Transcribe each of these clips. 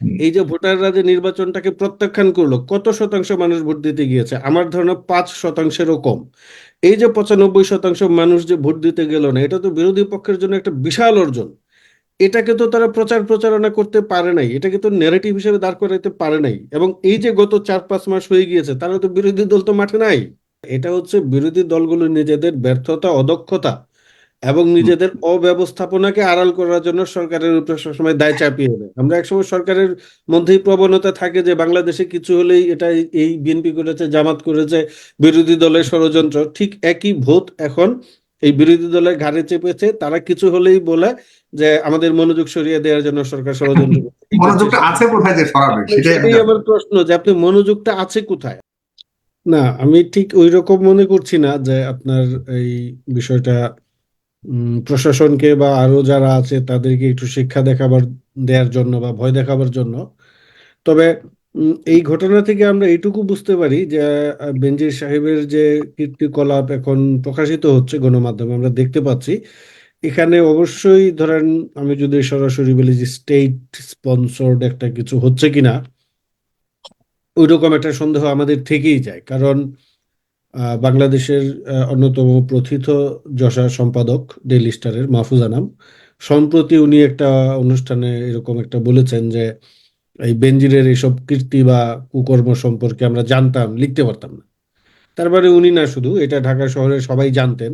এই যে ভোটাররা যে নির্বাচনটাকে প্রত্যাখ্যান করল, কত শতাংশ মানুষ ভোট দিতে গিয়েছে? আমার ধারণা পাঁচ শতাংশেরও কম। এই যে পঁচানব্বই শতাংশ মানুষ যে ভোট দিতে গেল না, এটা তো বিরোধী পক্ষের জন্য একটা বিশাল অর্জন। এটাকে তো তারা প্রচার প্রচারণা করতে পারে নাই, এটাকে তো ন্যারেটিভ হিসেবে দাঁড় করাইতে পারে নাই। এবং এই যে গত চার পাঁচ মাস হয়ে গিয়েছে তারা তো বিরোধী দল তো মাঠে নাই। এটা হচ্ছে বিরোধী দলগুলো নিজেদের ব্যর্থতা, অদক্ষতা এবং নিজেদের অব্যবস্থাপনাকে আড়াল করার জন্য সরকারের উপরে সবসময় দায় চাপিয়ে দেয়। আমরা একসময় সরকারের মধ্যেই প্রবণতা থাকে যে বাংলাদেশে কিছু হলেই এটা এই বিএনপি করেছে জামাত করেছে বিরোধী দলের ষড়যন্ত্র। ঠিক একই ভূত এখন এই বিরোধী দলের ঘাড়ে চেপেছে। তারা কিছু হলেই বলে যে আমাদের মনোযোগ সরিয়ে দেওয়ার জন্য সরকার ষড়যন্ত্র করছে। ঠিক আছে, মনোযোগটা আছে কোথায় যে সরাবে সেটাই আমি আমার প্রশ্ন যে আপনি মনোযোগটা আছে কোথায়? না আমি ঠিক ওই রকম মনে করছি না যে আপনার এই বিষয়টা প্রশাসনকে বা আরও যারা আছে তাদেরকে একটু শিক্ষা দেখাবার দেওয়ার জন্য বা ভয় দেখাবার জন্য। তবে এই ঘটনা থেকে আমরা এইটুকু বুঝতে পারি যে আহ, বেনজির সাহেবের যে কীর্তিকলাপ এখন প্রকাশিত হচ্ছে গণমাধ্যমে আমরা দেখতে পাচ্ছি। এখানে অবশ্যই ধরেন আমি যদি সরাসরি বলি যে স্টেট স্পন্সর্ড একটা কিছু হচ্ছে কিনা ওইরকম একটা সন্দেহ আমাদের থেকেই যায়। কারণ বাংলাদেশের অন্যতম প্রথিত যশা সম্পাদক ডেইলি স্টারের মাহফুজ আনাম। সম্প্রতি উনি একটা অনুষ্ঠানে এরকম একটা বলেছেন যে, এই বেনজিরের এইসব কীর্তি বা কুকর্ম সম্পর্কে আমরা জানতাম, লিখতে পারতাম না। তার মানে উনি না শুধু, এটা ঢাকা শহরের সবাই জানতেন।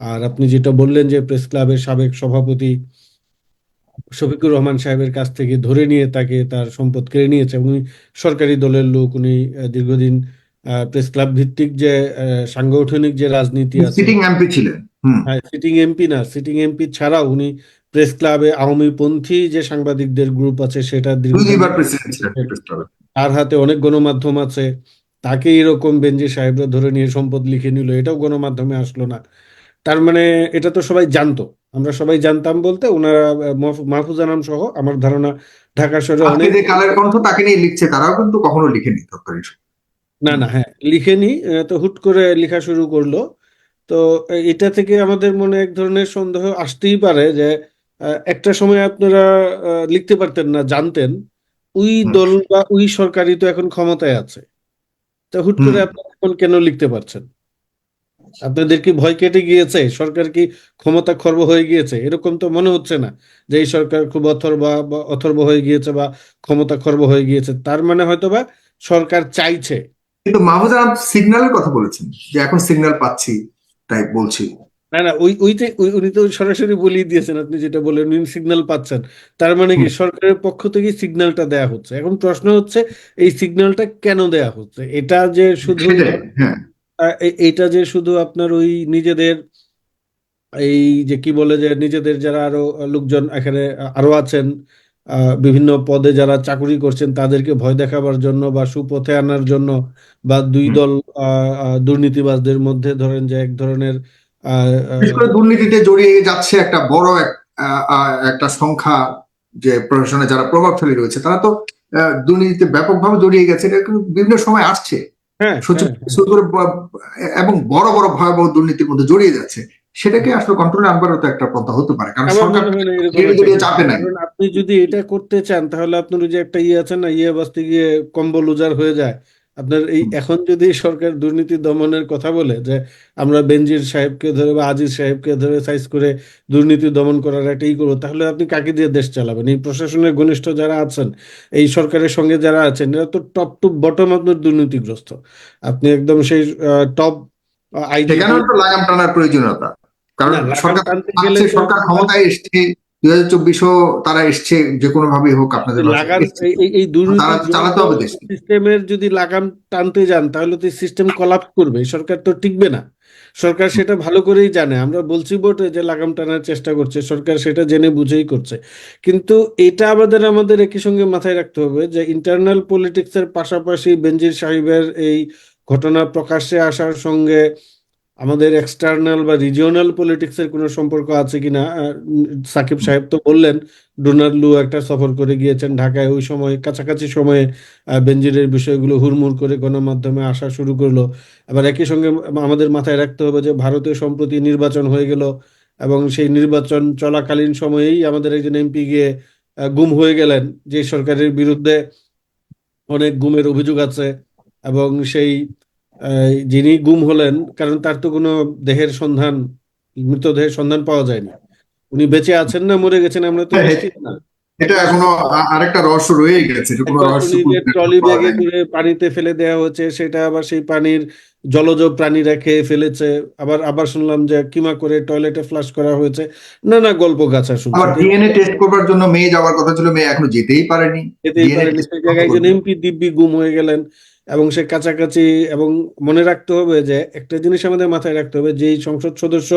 আর আপনি যেটা বললেন যে, প্রেস ক্লাবের সাবেক সভাপতি শফিকুর রহমান সাহেবের কাছ থেকে ধরে নিয়ে তাকে তার সম্পদ কেড়ে নিয়েছে, উনি সরকারি দলের লোক, উনি দীর্ঘদিন প্রেস ক্লাব ভিত্তিক যে সাংগঠনিক যে রাজনীতি আছে সিটিং এমপি ছিলেন হুম সিটিং এমপি না সিটিং এমপি ছাড়াও উনি প্রেস ক্লাবে আওয়ামী পন্থী যে সাংবাদিকদের গ্রুপ আছে সেটা। তার হাতে অনেক গণমাধ্যম আছে তাকে এরকম বেঞ্জি সাহেবরা ধরে নিয়ে সম্পদ লিখে নিল এটাও গণমাধ্যমে আসলো না তার মানে এটা তো সবাই জানতো আমরা সবাই জানতাম বলতে ওনারা মাহফুজ আনাম সহ আমার ধারণা ঢাকা শহরে অনেক কালের কণ্ঠ তাকে নিয়ে লিখছে তারাও কিন্তু কখনো লিখেনি তৎকালীন। না না হ্যাঁ লিখেনি তো হুট করে লেখা শুরু করল। তো এটা থেকে আমাদের মনে এক ধরনের সন্দেহ আসতেই পারে যে একটা সময় আপনারা লিখতে পারতেন না জানতেন ওই দল বা ওই সরকারই তো এখন ক্ষমতায় আছে। তো হুট করে। আপনারা এখন কেন লিখতে পারছেন? আপনাদের কি ভয় কেটে গিয়েছে? সরকার কি ক্ষমতা খর্ব হয়ে গিয়েছে? এরকম তো মনে হচ্ছে না যে এই সরকার খুব অথর্ব বা অথর্ব হয়ে গিয়েছে বা ক্ষমতা খর্ব হয়ে গিয়েছে। তার মানে হয়তোবা সরকার চাইছে কিন্তু মাহমুদ আলম সিগন্যালের কথা বলেছেন যে এখন সিগন্যাল পাচ্ছি তাই বলছি। না না ওই উনি তো সরাসরি বলেই দিয়েছেন আপনি যেটা বললেন উনি সিগন্যাল পাচ্ছেন। তার মানে কি সরকারের পক্ষ থেকে সিগন্যালটা দেয়া হচ্ছে। এখন প্রশ্ন হচ্ছে এই সিগন্যালটা কেন দেয়া হচ্ছে? এটা যে শুধু হ্যাঁ। আহ, যে শুধু আপনার ওই নিজেদের এই যে কি বলে যে নিজেদের যারা আরও লোকজন এখানে আরও আছেন বিভিন্ন পদে যারা চাকুরি করছেন তাদেরকে ভয় দেখাবার জন্য বা সুপথে আনার জন্য বা দুই দল দুর্নীতিবাজদের মধ্যে ধরেন যে এক ধরনের দুর্নীতিতে জড়িয়ে যাচ্ছে একটা বড় একটা সংখ্যা যে প্রশাসনে যারা প্রভাবশালী রয়েছে তারা তো আহ, দুর্নীতিতে ব্যাপকভাবে জড়িয়ে গেছে। এটা বিভিন্ন সময় আসছে। হ্যাঁ হ্যাঁ, ব- এবং বড় বড় ভয়াবহ দুর্নীতির মধ্যে জড়িয়ে যাচ্ছে। সেটাকে আসলে কন্ট্রোলে আনবারও তো একটা পন্থা হতে পারে কারণ সরকার। চাপে নাই। আপনি যদি এটা করতে চান তাহলে আপনার ওই যে একটা ইয়ে আছে না ইয়ে বাঁচতে গিয়ে কম্বল উজার হয়ে যায়। আপনার এই এখন যদি সরকার দুর্নীতি দমনের কথা বলে যে আমরা বেনজির সাহেবকে ধরে বা আজিজ সাহেবকে ধরে সাইজ করে দুর্নীতি দমন করার একটা ই করব তাহলে আপনি কাকে দিয়ে দেশ চালাবেন? এই প্রশাসনের ঘনিষ্ঠ যারা আছেন এই সরকারের সঙ্গে যারা আছেন এরা তো টপ টু বটম আপনার দুর্নীতিগ্রস্ত। আপনি একদম সেই টপ আইডি লাগাম টানার প্রয়োজনীয়তা। কারণ সরকার ক্ষমতায় এসছে দুই হাজার চব্বিশও তারা এসছে যে কোনো ভাবেই হোক আপনাদের এই- চালাতে হবে দেশ। সিস্টেমের যদি লাগাম টানতে যান তাহলে তো সিস্টেম কলাপস করবে সরকার তো টিকবে না। সরকার সেটা ভালো করেই জানে আমরা বলছি বটে যে লাগাম টানার চেষ্টা করছে সরকার সেটা জেনে বুঝেই করছে। কিন্তু এটা আমাদের আমাদের একই সঙ্গে মাথায় রাখতে হবে যে ইন্টারনাল পলিটিক্সের পাশাপাশি বেনজির সাহেবের এই ঘটনা প্রকাশ্যে আসার সঙ্গে আমাদের এক্সটার্নাল বা রিজিওনাল পলিটিক্সের কোনো সম্পর্ক আছে কিনা সাকিব সাহেব তো বললেন ডোনাল্ড লু একটা সফর করে গিয়েছেন ঢাকায় ওই সময় কাছাকাছি সময়ে আহ, বেনজিরের বিষয়গুলো হুড়মুড় করে গণমাধ্যমে আসা শুরু করল। আবার একই সঙ্গে আমাদের মাথায় রাখতে হবে যে ভারতে সম্প্রতি নির্বাচন হয়ে গেল এবং সেই নির্বাচন চলাকালীন সময়েই আমাদের একজন এমপি গিয়ে গুম হয়ে গেলেন। যে সরকারের বিরুদ্ধে অনেক গুমের অভিযোগ আছে এবং সেই যিনি গুম হলেন কারণ তার তো কোনো দেহের সন্ধান মৃতদেহের সন্ধান পাওয়া যায়নি। উনি বেঁচে আছেন না মরে গেছেন আমরা তো হ্যাঁ, নিশ্চিত না। এটা এখনও আরেকটা রহস্য রয়ে গেছে কোনো রহস্য ট্রলি ব্যাগে করে পানিতে ফেলে দেওয়া হয়েছে সেটা আবার সেই পানির জলজ প্রাণীরা খেয়ে ফেলেছে। আবার আবার শুনলাম যে কিমা করে টয়লেটে ফ্লাশ করা হয়েছে। না না গল্প গাছা শুনছি। আবার ডিএনএ টেস্ট করবার জন্য মেয়ে যাওয়ার কথা ছিল মেয়ে এখনও যেতেই পারেনি। যেতেই পারেনি। সেই জায়গায় একজন এমপি দিব্যি গুম হয়ে গেলেন। এবং সে কাছাকাছি এবং মনে রাখতে হবে যে একটা জিনিস আমাদের মাথায় রাখতে হবে যে সংসদ সদস্য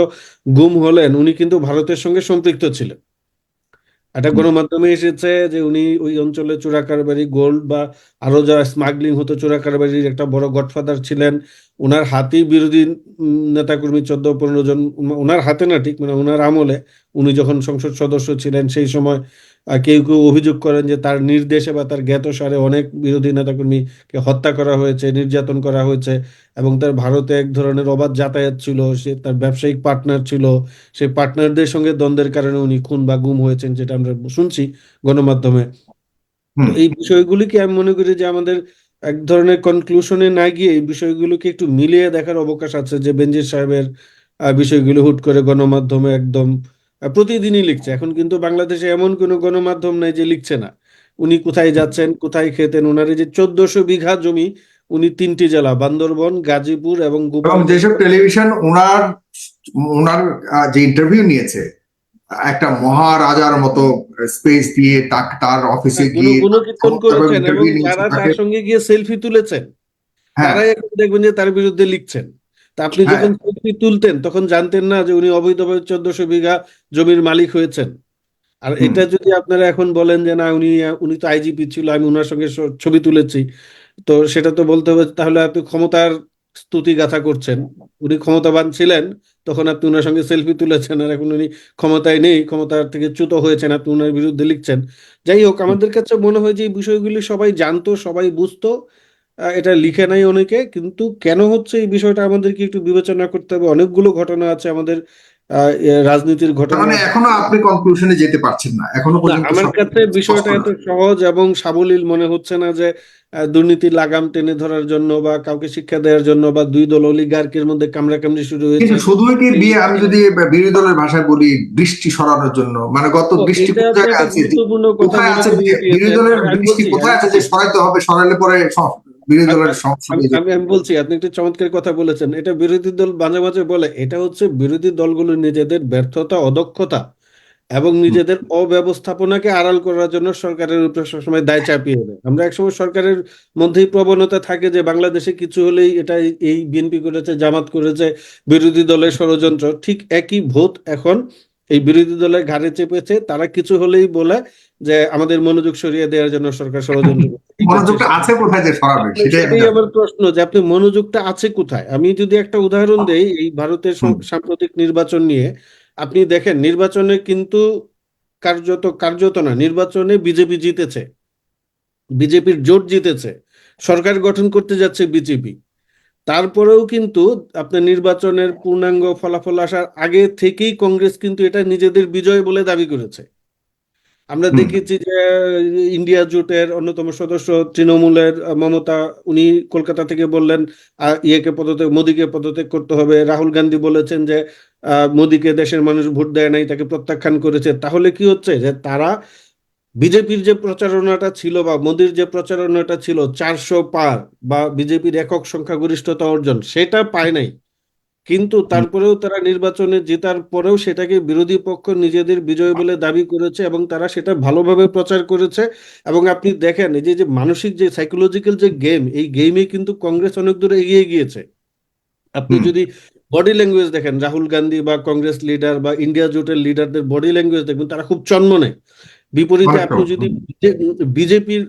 গুম হলেন উনি কিন্তু ভারতের সঙ্গে সম্পৃক্ত ছিলেন। একটা গণমাধ্যমে এসেছে যে উনি ওই অঞ্চলে চোরাকারবারি গোল্ড বা আরও যা স্মাগলিং হতো চোরাকারবারির একটা বড় গডফাদার ছিলেন। ওনার হাতেই বিরোধী নেতাকর্মী চোদ্দ পনেরো জন ওনার হাতে না ঠিক মানে ওনার আমলে উনি যখন সংসদ সদস্য ছিলেন সেই সময় কেউ কেউ অভিযোগ করেন যে তার নির্দেশে বা তার জ্ঞাতসারে অনেক বিরোধী নেতাকর্মীকে হত্যা করা হয়েছে নির্যাতন করা হয়েছে এবং তার ভারতে এক ধরনের অবাধ যাতায়াত ছিল সে তার ব্যবসায়িক পার্টনার ছিল সেই পার্টনারদের সঙ্গে দ্বন্দ্বের কারণে উনি খুন বা গুম হয়েছেন যেটা আমরা শুনছি গণমাধ্যমে। এই বিষয়গুলিকে আমি মনে করি যে আমাদের এক ধরনের কনক্লুশনে না গিয়ে এই বিষয়গুলোকে একটু মিলিয়ে দেখার অবকাশ আছে যে বেনজির সাহেবের বিষয়গুলো হুট করে গণমাধ্যমে একদম আহ, প্রতিদিনই লিখছে। এখন কিন্তু বাংলাদেশে এমন কোনো গণমাধ্যম নাই যে লিখছে না। উনি কোথায় যাচ্ছেন কোথায় খেতেন ওনার এই যে চোদ্দশো বিঘা জমি উনি তিনটি জেলা বান্দরবন গাজীপুর এবং এবং যেসব টেলিভিশন ওনার ওনার যে ইন্টারভিউ নিয়েছে একটা মহারাজার মতো স্পেস দিয়ে তার অফিসে গিয়ে গুণকীর্তন করেছেন এবং যারা তার সঙ্গে গিয়ে সেলফি তুলেছেন। হ্যাঁ। তারাই দেখবেন যে তার বিরুদ্ধে লিখছেন। তা আপনি হ্যাঁ। যখন সেলফি তুলতেন তখন জানতেন না যে উনি অবৈধভাবে চোদ্দশো বিঘা জমির মালিক হয়েছেন। আর এটা যদি আপনারা এখন বলেন যে না উনি উনি তো আইজিপি ছিল আমি ওনার সঙ্গে ছবি তুলেছি। তো সেটা তো বলতে হবে তাহলে আপনি ক্ষমতার স্তুতি গাথা করছেন। উনি ক্ষমতাবান ছিলেন তখন আপনি ওনার সঙ্গে সেলফি তুলেছেন আর এখন উনি ক্ষমতায় নেই ক্ষমতার থেকে চ্যুত হয়েছেন আপনি উনার বিরুদ্ধে লিখছেন। যাই হোক আমাদের কাছে মনে হয় যে এই বিষয়গুলি সবাই জানতো সবাই বুঝতো এটা লিখে নাই অনেকে কিন্তু কেন হচ্ছে এই বিষয়টা আমাদেরকে একটু বিবেচনা করতে হবে? অনেকগুলো ঘটনা আছে আমাদের রাজনীতির ঘটনা মানে এখনও আপনি কনক্লুশনে যেতে পারছেন না এখনও আমার কাছে বিষয়টা এত সহজ এবং সাবলীল মনে হচ্ছে না যে দুর্নীতির লাগাম টেনে ধরার জন্য বা কাউকে শিক্ষা দেওয়ার জন্য বা দুই দল অলিগার্কের মধ্যে কামড়াকামড়ি শুরু হয়েছে। কিন্তু শুধুই কি বিয়ে আমি যদি বিরোধী দলের ভাষায় বলি বৃষ্টি সরানোর জন্য মানে গত বৃষ্টি একটা আছে? কোথায় আছে? বিরোধী দলের বৃষ্টি কোথায় আছে যে সরাইতে হবে সরাইলে পরে বিরোধী দলের আমি আমি বলছি আপনি একটু চমৎকার কথা বলেছেন। এটা বিরোধী দল মাঝে মাঝে বলে এটা হচ্ছে বিরোধী দলগুলো নিজেদের ব্যর্থতা অদক্ষতা এবং নিজেদের অব্যবস্থাপনাকে আড়াল করার জন্য সরকারের উপরে সবসময় দায় চাপিয়ে দেয়। আমরা একসময় সরকারের মধ্যেই প্রবণতা থাকে যে বাংলাদেশে কিছু হলেই এটা এই বিএনপি করেছে জামাত করেছে বিরোধী দলের ষড়যন্ত্র। ঠিক একই ভূত এখন এই বিরোধী দলের ঘাড়ে চেপেছে। তারা কিছু হলেই বলে যে আমাদের মনোযোগ সরিয়ে দেওয়ার জন্য সরকার ষড়যন্ত্র মনোযোগটা আছে কোথায় যে সরাবে সেটাই আমি আমার প্রশ্ন যে আপনি মনোযোগটা আছে কোথায়? আমি যদি একটা উদাহরণ দেই এই ভারতের সাম্প্রতিক নির্বাচন নিয়ে আপনি দেখেন নির্বাচনে কিন্তু কার্যত কার্যত না নির্বাচনে বিজেপি জিতেছে। বিজেপির জোট জিতেছে। সরকার গঠন করতে যাচ্ছে বিজেপি। তারপরেও কিন্তু আপনার নির্বাচনের পূর্ণাঙ্গ ফলাফল আসার আগে থেকেই কংগ্রেস কিন্তু এটা নিজেদের বিজয় বলে দাবি করেছে। আমরা দেখেছি যে ইন্ডিয়া জোটের অন্যতম সদস্য তৃণমূলের মমতা উনি কলকাতা থেকে বললেন ইয়েকে পদত্যাগ মোদীকে পদত্যাগ করতে হবে। রাহুল গান্ধী বলেছেন যে আহ, মোদীকে দেশের মানুষ ভোট দেয় নাই তাকে প্রত্যাখ্যান করেছে। তাহলে কি হচ্ছে যে তারা বিজেপির যে প্রচারণাটা ছিল বা মোদির যে প্রচারণাটা ছিল চারশো পার বা বিজেপির একক সংখ্যাগরিষ্ঠতা অর্জন সেটা পায় নাই। কিন্তু তারপরেও তারা নির্বাচনে জেতার পরেও সেটাকে বিরোধী পক্ষ নিজেদের বিজয় বলে দাবি করেছে এবং তারা সেটা ভালোভাবে প্রচার করেছে। এবং আপনি দেখেন এই যে যে মানসিক যে সাইকোলজিক্যাল যে গেম এই গেমে কিন্তু কংগ্রেস অনেক দূরে এগিয়ে গিয়েছে। আপনি যদি বডি ল্যাঙ্গুয়েজ দেখেন রাহুল গান্ধী বা কংগ্রেস লিডার বা ইন্ডিয়া জোটের লিডারদের বডি ল্যাঙ্গুয়েজ দেখবেন তারা খুব চন্মনে। বিপরীতে আপনি যদি বিজেপির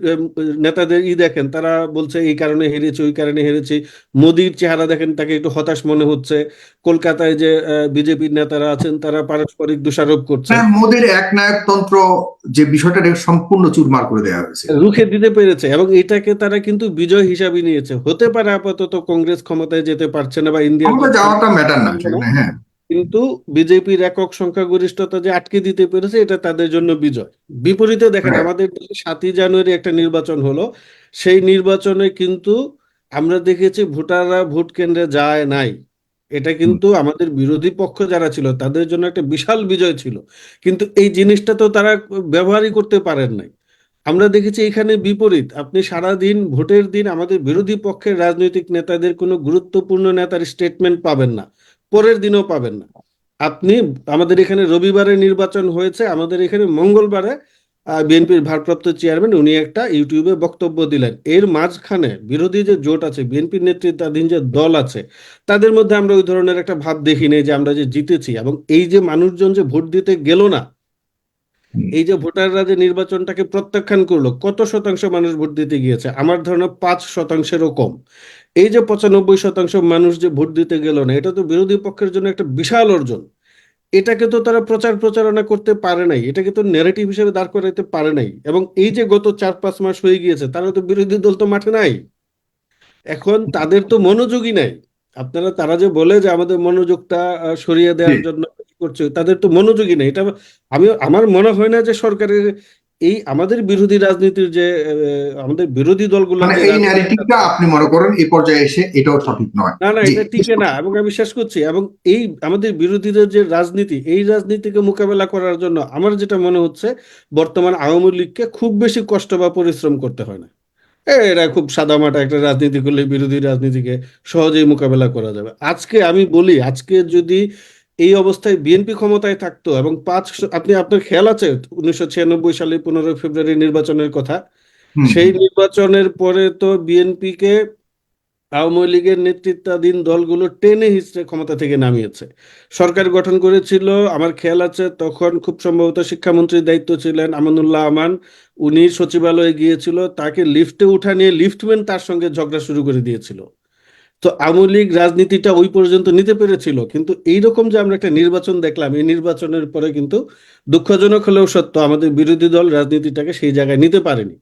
নেতাদের ই দেখেন তারা বলছে এই কারণে হেরেছে ওই কারণে হেরেছে। মোদির চেহারা দেখেন তাকে একটু হতাশ মনে হচ্ছে। কলকাতায় যে বিজেপির নেতারা আছেন তারা পারস্পরিক দোষারোপ করছে। হ্যাঁ মোদীর একনায়কতন্ত্র যে বিষয়টা সম্পূর্ণ চুরমার করে দেওয়া হয়েছে। রুখে দিতে পেরেছে এবং এটাকে তারা কিন্তু বিজয় হিসাবে নিয়েছে। হতে পারে আপাতত কংগ্রেস ক্ষমতায় যেতে পারছে না বা ইন্ডিয়া যাওয়াটা ম্যাটার না হ্যাঁ। কিন্তু বিজেপির একক সংখ্যাগরিষ্ঠতা যে আটকে দিতে পেরেছে এটা তাদের জন্য বিজয়। বিপরীতে দেখেন হ্যাঁ। আমাদের সাতই জানুয়ারি একটা নির্বাচন হলো। সেই নির্বাচনে কিন্তু আমরা দেখেছি ভোটাররা ভোট কেন্দ্রে যায় নাই। এটা কিন্তু আমাদের বিরোধী পক্ষ যারা ছিল তাদের জন্য একটা বিশাল বিজয় ছিল। কিন্তু এই জিনিসটা তো তারা ব্যবহারই করতে পারেন নাই। আমরা দেখেছি এখানে বিপরীত। আপনি সারাদিন ভোটের দিন আমাদের বিরোধী পক্ষের রাজনৈতিক নেতাদের কোনো গুরুত্বপূর্ণ নেতার স্টেটমেন্ট পাবেন না। পরের দিনও পাবেন না আপনি, আমাদের এখানে রবিবারে নির্বাচন হয়েছে, আমাদের এখানে মঙ্গলবারে বিএনপির ভারপ্রাপ্ত চেয়ারম্যান, উনি একটা ইউটিউবে বক্তব্য দিলেন এর মাঝখানে বিরোধী যে জোট আছে, বিএনপির নেতৃত্বাধীন যে দল আছে, তাদের মধ্যে আমরা ওই ধরনের একটা ভাব দেখিনি যে আমরা যে জিতেছি এবং এই যে মানুষজন যে ভোট দিতে গেল না। এই যে ভোটাররা যে নির্বাচনটাকে প্রত্যাখ্যান করল কত শতাংশ মানুষ ভোট দিতে গিয়েছে? আমার ধারণা পাঁচ শতাংশেরও কম। এই যে পঁচানব্বই শতাংশ মানুষ যে ভোট দিতে গেল না এটা তো বিরোধী পক্ষের জন্য একটা বিশাল অর্জন। এটাকে তো তারা প্রচার প্রচারণা করতে পারে নাই এটাকে তো ন্যারেটিভ হিসেবে দাঁড় করাইতে পারে নাই। এবং এই যে গত চার পাঁচ মাস হয়ে গিয়েছে তারা তো বিরোধী দল তো মাঠে নাই। এখন তাদের তো মনোযোগই নাই। আপনারা তারা যে বলে যে আমাদের মনোযোগটা সরিয়ে দেওয়ার জন্য করছে তাদের তো মনোযোগী নেই। এটা আমি আমার মনে হয় না যে সরকারের এই আমাদের বিরোধী রাজনীতির যে আমাদের বিরোধী দলগুলো মানে এই ন্যারেটিভটা আপনি মনে করেন এই পর্যায়ে এসে এটাও সঠিক নয়। না না এটা টিকে না এবং আমি শেষ করছি এবং এই আমাদের বিরোধীদের যে রাজনীতি এই রাজনীতিকে মোকাবেলা করার জন্য আমার যেটা মনে হচ্ছে বর্তমান আওয়ামী লীগকে খুব বেশি কষ্ট বা পরিশ্রম করতে হয় না। এরা খুব সাদামাটা একটা রাজনীতি করলে বিরোধী রাজনীতিকে সহজেই মোকাবেলা করা যাবে। আজকে আমি বলি আজকে যদি এই অবস্থায় বিএনপি ক্ষমতায় থাকতো এবং পাঁচ আপনি আপনার খেয়াল আছে উনিশশো ছিয়ানব্বই সালে পনেরোই ফেব্রুয়ারি নির্বাচনের কথা? সেই নির্বাচনের পরে তো বিএনপিকে আওয়ামী লীগের নেতৃত্বাধীন দলগুলো টেনে হিচড়ে ক্ষমতা থেকে নামিয়েছে। সরকার গঠন করেছিল আমার খেয়াল আছে তখন খুব সম্ভবত শিক্ষামন্ত্রীর দায়িত্ব ছিলেন আমানুল্লাহ আমান। উনি সচিবালয়ে গিয়েছিল তাকে লিফটে উঠা নিয়ে লিফটম্যান তার সঙ্গে ঝগড়া শুরু করে দিয়েছিল। তো আওয়ামী লীগ রাজনীতিটা ওই পর্যন্ত নিতে পেরেছিল কিন্তু এইরকম যে আমরা একটা নির্বাচন দেখলাম এই নির্বাচনের পরে কিন্তু দুঃখজনক হলেও সত্য আমাদের বিরোধী দল রাজনীতিটাকে সেই জায়গায় নিতে পারেনি।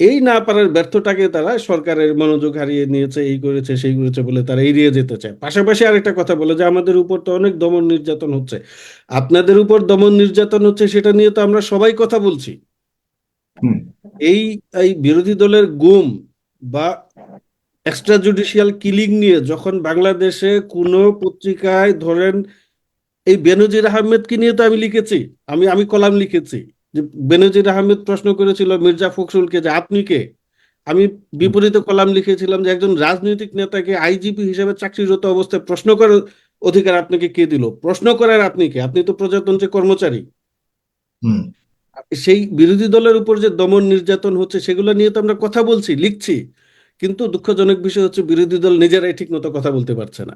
এই না পারার ব্যর্থটাকে তারা সরকারের মনোযোগ হারিয়ে নিয়েছে এই করেছে সেই করেছে বলে তারা এড়িয়ে যেতে চায়। পাশাপাশি আরেকটা কথা বলে যে আমাদের উপর তো অনেক দমন নির্যাতন হচ্ছে। আপনাদের উপর দমন নির্যাতন হচ্ছে সেটা নিয়ে তো আমরা সবাই কথা বলছি। হুম। এই এই বিরোধী দলের গুম বা এক্সট্রা জুডিশিয়াল কিলিং নিয়ে যখন বাংলাদেশে কোনো পত্রিকায় ধরেন এই বেনজির আহমেদকে নিয়ে তো আমি লিখেছি আমি আমি কলাম লিখেছি যে বেনজির আহমেদ প্রশ্ন করেছিল মির্জা ফখরুলকে যে আপনি কে? আমি বিপরীতে কলাম লিখেছিলাম যে একজন রাজনৈতিক নেতাকে আইজিপি হিসেবে চাকরিরত অবস্থায় প্রশ্ন করার অধিকার আপনাকে কে দিল? প্রশ্ন করার আপনি কে? আপনি তো প্রজাতন্ত্রের কর্মচারী। হুম। সেই বিরোধী দলের উপর যে দমন নির্যাতন হচ্ছে সেগুলো নিয়ে তো আমরা কথা বলছি লিখছি। কিন্তু দুঃখজনক বিষয় হচ্ছে বিরোধী দল নিজেরাই ঠিক মতো কথা বলতে পারছে না।